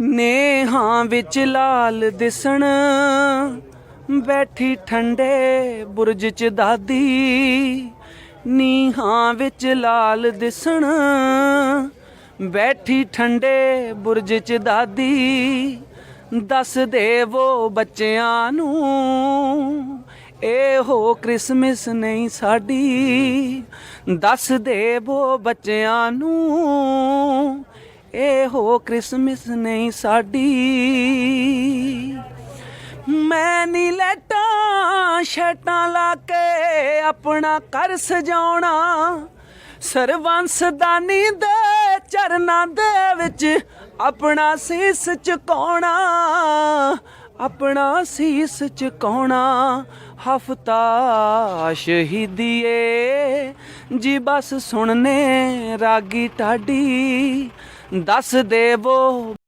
ਨੇਹਾਂ ਵਿੱਚ ਲਾਲ ਦਿਸਣ, ਬੈਠੀ ਠੰਡੇ ਬੁਰਜ ਚ ਦਾਦੀ। ਨੀਹਾਂ ਵਿੱਚ ਲਾਲ ਦਿਸਣ, ਬੈਠੀ ਠੰਡੇ ਬੁਰਜ ਚ ਦਾਦੀ। ਦੱਸ ਦੇਵੋ ਬੱਚਿਆਂ ਨੂੰ, ਇਹੋ ਕ੍ਰਿਸਮਸ ਨਹੀਂ ਸਾਡੀ। ਦੱਸ ਦੇਵੋ ਬੱਚਿਆਂ ਨੂੰ ਹੋ ਕ੍ਰਿਸਮਸ ਨਹੀਂ ਸਾਡੀ। ਮੈਂ ਨੀ ਲੈਟਾਂ, ਸ਼ਰਟਾਂ ਲਾ ਕੇ ਆਪਣਾ ਘਰ ਸਜਾਉਣਾ। ਸਰਵੰਸ ਦਾਨੀ ਦੇ ਚਰਨਾਂ ਦੇ ਵਿੱਚ ਆਪਣਾ ਸੀਸ ਝੁਕਾਉਣਾ ਆਪਣਾ ਸੀਸ ਝੁਕਾਉਣਾ ਹਫਤਾ ਸ਼ਹੀਦੀਏ। ਜੀ ਬਸ ਸੁਣਨੇ, ਰਾਗੀ ਟਾਡੀ ਦੱਸ ਦੇਵੋ।